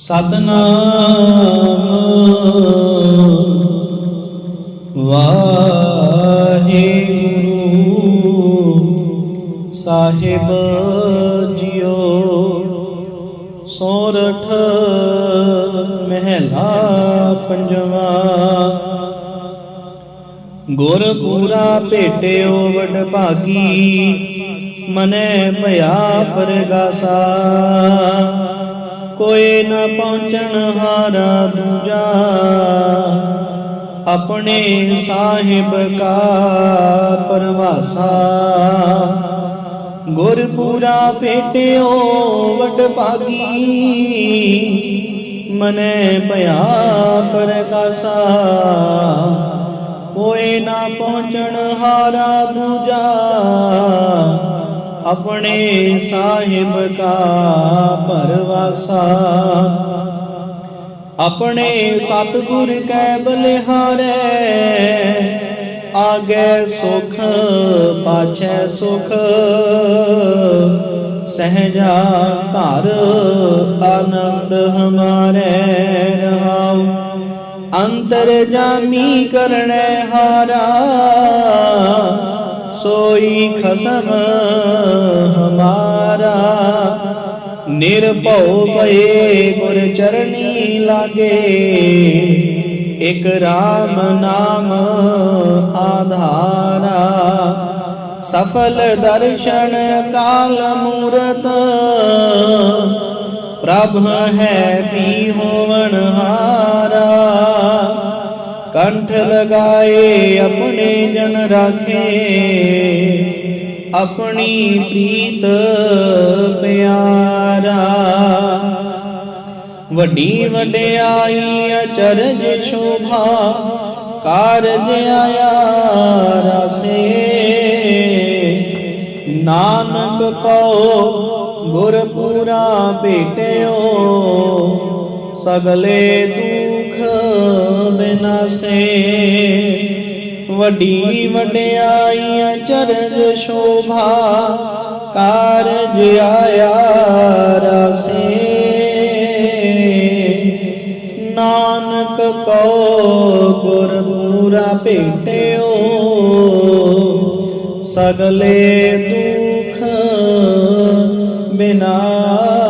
ਸਤਨਾਮ। ਵਾਹਿਗੁਰੂ ਸਾਹਿਬ ਜੀਓ, ਸੋਰਠ ਮਹਿਲਾ ਪੰਜਵਾ। ਗੁਰ ਪੂਰਾ ਭੇਟਿਓ ਵਡ ਭਾਗੀ ਮਨੈ ਭਇਆ ਪਰਗਾਸਾ। ਕੋਈ ਨ ਪਹੁੰਚਣ ਹਾਰਾ ਦੂਜਾ। ਆਪਣੇ ਸਾਹਿਬ ਕਾ ਪਰਵਾਸਾ। ਗੁਰ ਪੂਰਾ ਭੇਟਿਓ ਵਡ ਭਾਗੀ। ਮਨੇ ਭਇਆ ਪ੍ਰਕਾਸ਼ਾ। ਕੋਈ ਨਾ ਪਹੁੰਚਣ ਹਾਰਾ ਦੂਜਾ। ਆਪਣੇ ਸਾਹਿਬ ਕਾ ਪਰਵਾਸਾ। ਆਪਣੇ ਸਤਿਗੁਰ ਕੈ ਬਲਿਹਾਰੈ, ਆਗੇ ਸੁਖ ਪਾਛੈ ਸੁਖ। ਸਹਜਾ ਘਰ ਆਨੰਦ ਹਮਾਰੇ ਰਹਾਉ, ਅੰਤਰ ਜਾਮੀ ਕਰਣੈ ਹਾਰਾ। ਸੋਈ ਖਸਮ ਹਮਾਰਾ ਨਿਰਭਉ ਭਏ ਗੁਰ ਚਰਣੀ ਲਾਗੇ ਇਕ RAM ਨਾਮ ਆਧਾਰਾ ਸਫਲ ਦਰਸ਼ਨ ਕਾਲ ਮੂਰਤ ਪ੍ਰਭ ਹੈ ਪੀ ਹੋਵਨ ਹਾਰਾ ਕੰਠ ਲਗਾਏ ਆਪਣੇ ਜਨ ਰਾਖੇ ਆਪਣੀ ਪ੍ਰੀਤ ਪਿਆਰਾ ਵੱਡੀ ਵਡਿਆਈ ਅਚਰਜ ਸ਼ੋਭਾ ਕਾਰਜ ਆਇਆ ਰਸੇ ਨਾਨਕ ਕੋ ਗੁਰਪੁਰਾ ਭੇਟਿਓ ਸਗਲੇ ਦੁਖ ਬਿਨਾਸੇ ਵੱਡੀ ਵਡਿਆਈ ਚਰਜ ਸ਼ੋਭਾ ਕਾਰਜ ਆਇਆ ਰਸੇ। ਨਾਨਕ ਕੋ ਗੁਰ ਪੂਰਾ ਭੇਟਿਓ, ਸਗਲੇ ਦੁਖ ਬਿਨਾਸੇ